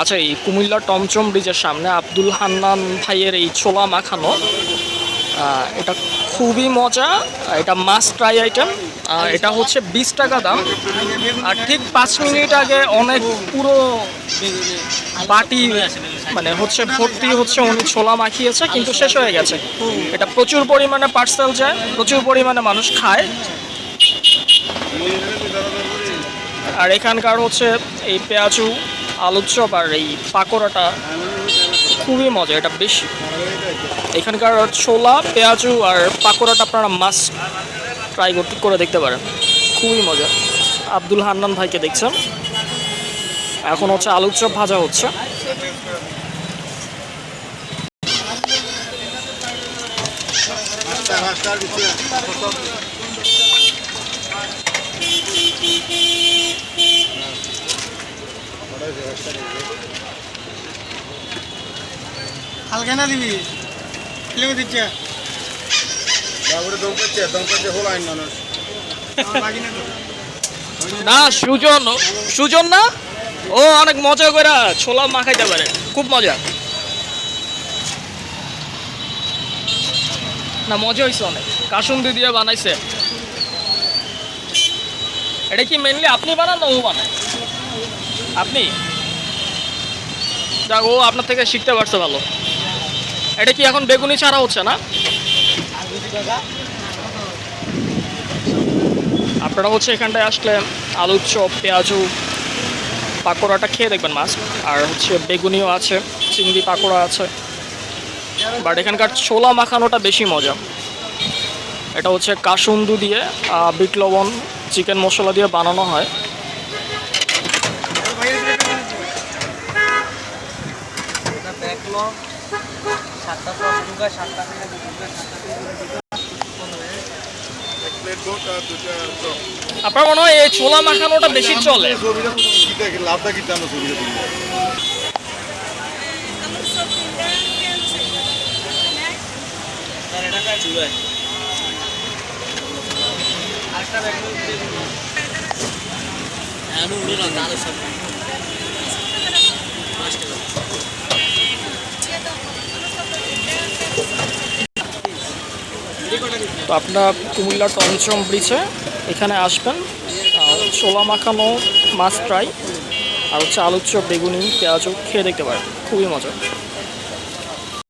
আচ্ছা এই কুমিল্লা টমচম ব্রিজের সামনে আব্দুল হান্নান ভাইয়ের এই ছোলা মাখানো এটা খুবই মজা, এটা মাস্ট ট্রাই আইটেম এটা হচ্ছে বিশ টাকা দাম। আর ঠিক পাঁচ মিনিট আগে অনেক পুরো বাটি মানে হচ্ছে ভর্তি হচ্ছে উনি ছোলা মাখিয়েছে, কিন্তু শেষ হয়ে গেছে। এটা প্রচুর পরিমাণে পার্সেল যায়, প্রচুর পরিমাণে মানুষ খায়। আর এখানকার হচ্ছে এই পেঁয়াজু আলুর চপ আর এই পাকোড়াটা খুবই মজা, এটা বেশি। এখানকার ছোলা, পেঁয়াজু আর পাকোড়াটা আপনারা মাছ ট্রাই করতে, করে দেখতে পারেন। খুবই মজা। আব্দুল হান্নান ভাইকে দেখছেন। এখন হচ্ছে আলুর চপ ভাজা হচ্ছে। না দিবি? কিলো দিচ্ছে? তারপরে দম করছে দম করছে হলো আইন মানুষ। না না সুজন সুজন না? ও অনেক মজা করে ছোলা মাখাইতে পারে। খুব মজা। না মজা হয়েছে অনেক। কাসুন্দি দিয়ে বানাইছে। এটা কি মেনলি আপনি বানান না ও বানায়? আপনি? যাক ও আপনার থেকে শিখতে পারছে ভালো। এটা কি এখন বেগুনি ছাড়া হচ্ছে না? আপনারা হচ্ছে এখানটায় আসলে আলুর চপ, পেঁয়াজু, পাকোড়াটা খেয়ে দেখবেন মাছ। আর হচ্ছে বেগুনিও আছে, চিংড়ি পাকোড়া আছে। বাট এখানকার ছোলা মাখানোটা বেশি মজা। এটা হচ্ছে কাসুন্দু দিয়ে বিট লবণ, চিকেন মশলা দিয়ে বানানো হয়। দুটা চপ আপনার মনে হয় এই ছোলা মাখানোটা বেশি চলে ছবিটা কিটা লাভটা কিটা আমরা ছবিটা তুলি তো আপনার কুমিল্লা টনচম ব্রিজে এখানে আসবেন। ছোলা মাখানো মাছ ফ্রাই আর হচ্ছে আলুর চপ, বেগুনি, পেঁয়াজও খেয়ে দেখতে পারেন। খুবই মজা।